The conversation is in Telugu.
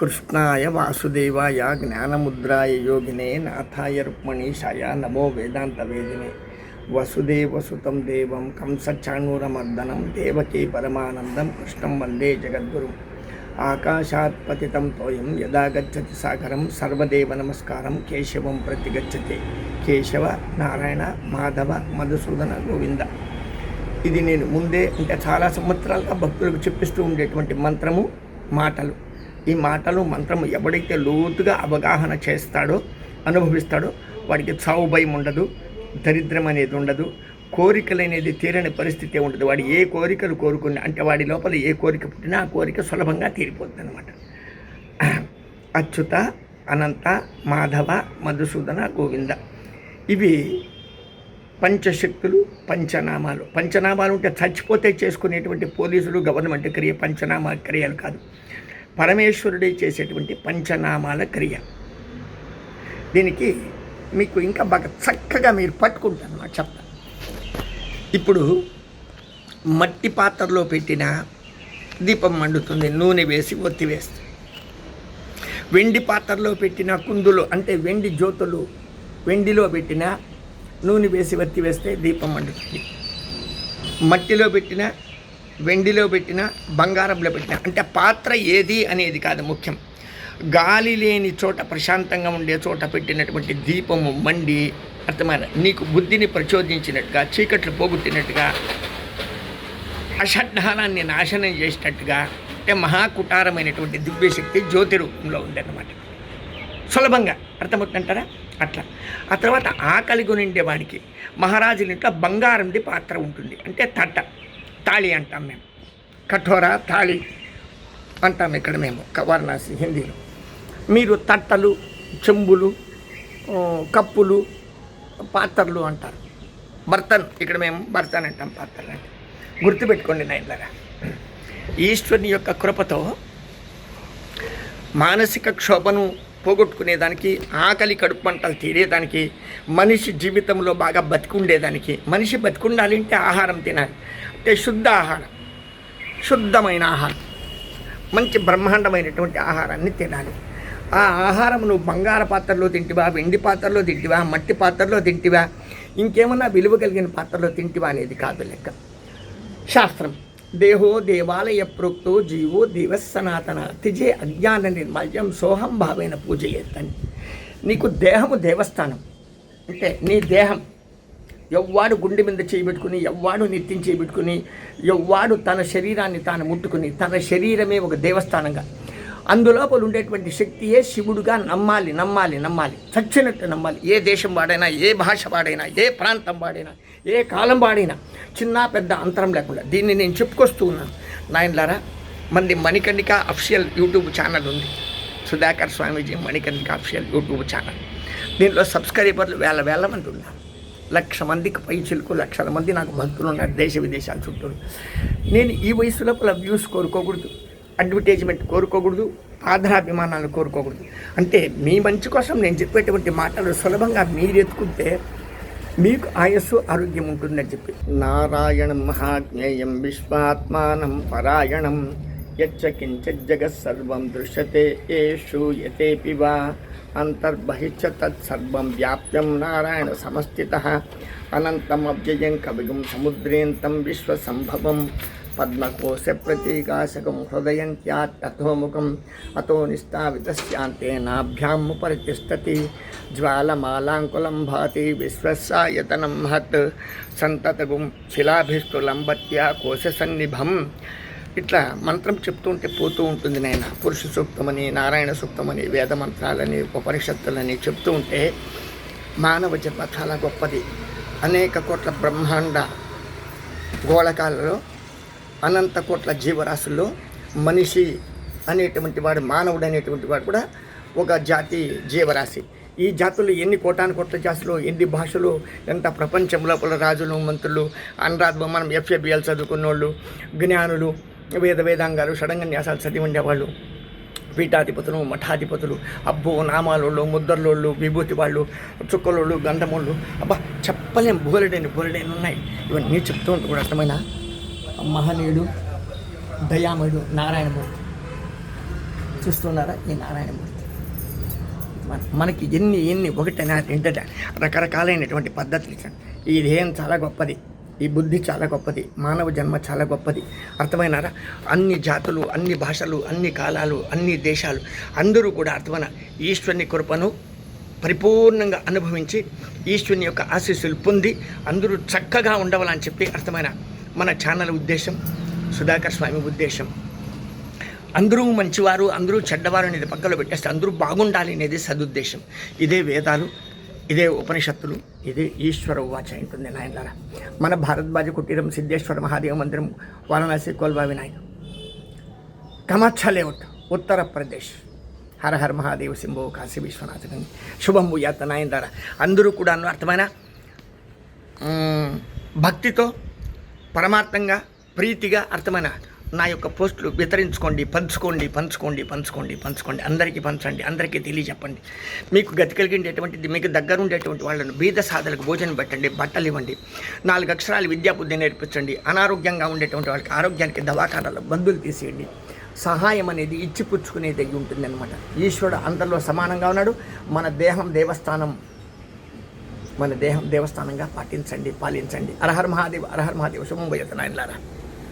కృష్ణాయ వాసుదేవాయ జ్ఞానముద్రాయ యోగినే నాథాయ రుక్మణీషాయ నమో వేదాంత వేదినే. వసుదేవసుతం దేవం కంసచాణూరమర్దనం దేవకీ పరమానందం కృష్ణం వందే జగద్గురు. ఆకాశాత్ పతితం తోయం యదా గచ్చతి సాగరం సర్వదేవ నమస్కారం కేశవం ప్రతి గచ్చతి. కేశవ నారాయణ మాధవ మధుసూదన గోవింద. ఇది నేను ముందే అంటే చాలా సంవత్సరాలుగా భక్తులకు చెప్పిస్తూ ఉండేటువంటి మంత్రము మాటలు. ఈ మాటలు మంత్రం ఎవడైతే లోతుగా అవగాహన చేస్తాడో అనుభవిస్తాడో వాడికి చావు భయం ఉండదు దరిద్రం అనేది ఉండదు కోరికలు అనేది తీరని పరిస్థితి ఉండదు. వాడు ఏ కోరికలు కోరుకుని అంటే వాడి లోపల ఏ కోరిక పుట్టినా ఆ కోరిక సులభంగా తీరిపోతుంది అనమాట అచ్యుత అనంత మాధవ మధుసూదన గోవింద. ఇవి పంచశక్తులు పంచనామాలు. పంచనామాలు ఉంటే చచ్చిపోతే చేసుకునేటువంటి పోలీసులు గవర్నమెంట్ క్రియ పంచనామా క్రియలు కాదు. పరమేశ్వరుడే చేసేటువంటి పంచనామాల క్రియ. దీనికి మీకు ఇంకా బాగా చక్కగా మీరు పట్టుకుంటాను అన్నమాట చెప్తా ఇప్పుడు మట్టి పాత్రలో పెట్టిన దీపం మండుతుంది నూనె వేసి ఒత్తి వేస్తుంది. వెండి పాత్రలో పెట్టిన కుందులు అంటే వెండి జ్యోతులు వెండిలో పెట్టిన నూనె వేసి వత్తి వేస్తే దీపం మండుతుంది. మట్టిలో పెట్టిన వెండిలో పెట్టిన బంగారంలో పెట్టిన అంటే పాత్ర ఏది అనేది కాదు ముఖ్యం. గాలి లేని చోట ప్రశాంతంగా ఉండే చోట పెట్టినటువంటి దీపము మండి అర్థమైన నీకు బుద్ధిని ప్రచోదించినట్టుగా చీకట్లు పోగొట్టినట్టుగా అషడ్డానాన్ని నాశనం చేసినట్టుగా అంటే మహాకుటారమైనటువంటి దివ్యశక్తి జ్యోతి రూపంలో ఉందన్నమాట. సులభంగా అర్థమవుతుంటారా అట్లా. ఆ తర్వాత ఆకలి కొనిండే వాడికి మహారాజుల ఇంట్లో బంగారంది పాత్ర ఉంటుంది. అంటే తట్ట తాళి అంటాం మేము. కఠోర తాళి అంటాం ఇక్కడ మేము వారణాసి హిందీలో. మీరు తట్టలు చెంబులు కప్పులు పాత్రలు అంటారు. బర్తన్ ఇక్కడ మేము బర్తన్ అంటాం పాత్రలు అంటే. గుర్తుపెట్టుకోండి నైన్లరా ఈశ్వరుని యొక్క కృపతో మానసిక క్షోభను పోగొట్టుకునేదానికి ఆకలి కడుపు మంటలు తీరేదానికి మనిషి జీవితంలో బాగా బతికుండేదానికి మనిషి బతికుండాలంటే ఆహారం తినాలి. అంటే శుద్ధ ఆహారం శుద్ధమైన ఆహారం. మంచి బ్రహ్మాండమైనటువంటి ఆహారాన్ని తినాలి. ఆ ఆహారం నువ్వు బంగార పాత్రలో తింటివా వెండి పాత్రలో తింటివా మట్టి పాత్రలో తింటివా ఇంకేమన్నా విలువ కలిగిన పాత్రలో తింటివా అనేది కాదు లెక్క. శాస్త్రం. దేహో దేవాలయ ప్రోక్తో జీవో దేవ సనాతన తిజే అజ్ఞాన నిర్మాల్యం సోహం భావైన పూజయేత్తని నీకు దేహము దేవస్థానం. అంటే నీ దేహం ఎవ్వాడు గుండె మీద చేయబెట్టుకుని ఎవ్వాడు నిత్యం చేయబెట్టుకుని ఎవ్వాడు తన శరీరాన్ని తాను ముట్టుకుని తన శరీరమే ఒక దేవస్థానంగా. అందులోపల ఉండేటువంటి శక్తియే శివుడుగా నమ్మాలి నమ్మాలి నమ్మాలి. చచ్చినట్టు నమ్మాలి. ఏ దేశం వాడైనా ఏ భాష వాడైనా ఏ ప్రాంతం వాడైనా ఏ కాలం వాడైనా చిన్న పెద్ద అంతరం లేకుండా. దీన్ని నేను చెప్పుకొస్తూ ఉన్నాను. నాయనలారా మంది మణికర్ణిక అఫిషియల్ యూట్యూబ్ ఛానల్ ఉంది. Sudhakar Swamiji Manikarnika official YouTube channel. దీంట్లో సబ్స్క్రైబర్లు వేల వేల మంది ఉన్నారు. లక్ష మందికి పై చిలుకు లక్షల మంది నాకు భక్తులు ఉన్నారు దేశ విదేశాల చుట్టూ. నేను ఈ వయసు లోపల వ్యూస్ కోరుకోకూడదు అడ్వర్టైజ్మెంట్ కోరుకోకూడదు ఆధారాభిమానాలు కోరుకోకూడదు. అంటే మీ మంచి కోసం నేను చెప్పేటువంటి మాటలు సులభంగా మీరు ఎత్తుకుంటే మీకు ఆయస్సు ఆరోగ్యం ఉంటుందని చెప్పి. నారాయణం మహాజ్ఞేయం విశ్వాత్మానం పరాయణం యచ్చ కించిత్ జగత్సర్వం దృశ్యతే ఏ శూయతే పివా अंतर्बहिश्च तत्सर्वं व्याप्यं नारायणसमस्थितः अनन्तम् अव्ययं कविगुं समुद्रेऽन्तं विश्वसम्भवं। पद्मकोशे प्रतीकाशकं हृदयं क्यात् अथोमुखम् अतो निष्ठावितस्यान्ते नाभ्यामुपरितिष्ठति ज्वालमालाङ्कुलं भाति विश्वस्यायतनं महत् सन्ततगुं शिलाभिस्तु लम्बत्या कोशसन्निभम्। ఇట్లా మంత్రం చెప్తూ ఉంటే పోతూ ఉంటుంది నాయన. పురుష సూక్తమని నారాయణ సూక్తమని వేద మంత్రాలని ఉపనిషత్తులని చెప్తూ ఉంటే మానవ జన్మ చాలా గొప్పది. అనేక కోట్ల బ్రహ్మాండ గోళకాలలో అనంత కోట్ల జీవరాశుల్లో మనిషి అనేటువంటి వాడు మానవుడు అనేటువంటి వాడు కూడా ఒక జాతి జీవరాశి. ఈ జాతులు ఎన్ని కోటాను కోట్ల జాతులు ఎన్ని భాషలు ఎంత ప్రపంచం లోపల రాజులు మంత్రులు అనురాధ మనం ఎఫ్ఏబిఎల్ చదువుకున్న వాళ్ళు జ్ఞానులు వేద వేదాంగాలు షడంగన్యాసాలు చదివి ఉండేవాళ్ళు పీఠాధిపతులు మఠాధిపతులు అబ్బో నామాలోళ్ళు ముద్దర్లోళ్ళు విభూతి వాళ్ళు చుక్కలోళ్ళు గంధమోళ్ళు. అబ్బా చెప్పలేం బోలెడని బోలెడైన ఉన్నాయి. ఇవన్నీ చెప్తూ ఉంటే కూడా అర్థమైనా? మహనీయుడు దయామయుడు నారాయణమూర్తి. చూస్తున్నారా ఈ నారాయణమూర్తి? మన- మనకి ఎన్ని ఎన్ని ఒకటైనా ఏంటంటే రకరకాలైనటువంటి పద్ధతులు ఇచ్చాడు. ఈ చాలా గొప్పది. ఈ బుద్ధి చాలా గొప్పది మానవ జన్మ చాలా గొప్పది. అర్థమైనారా? అన్ని జాతులు అన్ని భాషలు అన్ని కాలాలు అన్ని దేశాలు అందరూ కూడా అర్థమైన ఈశ్వరుని కృపను పరిపూర్ణంగా అనుభవించి ఈశ్వరుని యొక్క ఆశీస్సులు పొంది అందరూ చక్కగా ఉండవాలని చెప్పి అర్థమైన మన ఛానల్ ఉద్దేశం సుధాకర్ స్వామి ఉద్దేశం. అందరూ మంచివారు అందరూ చెడ్డవారు అనేది పక్కలో పెట్టేస్తే అందరూ బాగుండాలి అనేది సదుద్దేశం. ఇదే వేదాలు ఇదే ఉపనిషత్తులు ఇది ఈశ్వర ఉవాచ ఉంటుంది నాయనలారా. మన భారద్వాజ కుటీరం సిద్ధేశ్వర మహాదేవ మందిరం వారణాసి కోల్బా వినాయక్ కమాచ్చ లేఅవుట్ ఉత్తరప్రదేశ్ హర హర మహాదేవ సింభో కాశీ విశ్వనాథ గంగి. యాత్ర భూయాత నాయనలారా. అందరూ కూడా అర్థమైన? భక్తితో పరమార్థంగా ప్రీతిగా అర్థమైన? నా యొక్క పోస్టులు వితరించుకోండి పంచుకోండి పంచుకోండి పంచుకోండి పంచుకోండి. అందరికీ పంచండి అందరికీ తెలియజెప్పండి. మీకు గతి కలిగిండేటువంటిది మీకు దగ్గర ఉండేటువంటి వాళ్ళను బీద సాధలకు భోజనం పెట్టండి బట్టలు ఇవ్వండి నాలుగు అక్షరాలు విద్యాబుద్ధి నేర్పించండి అనారోగ్యంగా ఉండేటువంటి వాళ్ళకి ఆరోగ్యానికి దవాఖానాలు బంధువులు తీసేయండి. సహాయం అనేది ఇచ్చి పుచ్చుకునేది అయి ఉంటుందనమాట ఈశ్వరుడు అందరిలో సమానంగా ఉన్నాడు. మన దేహం దేవస్థానం మన దేహం దేవస్థానంగా పాటించండి పాలించండి. అరహర్ మహాదేవ్ అరహర్ మహాదేవ్ శుభం భయత నాయనలారా.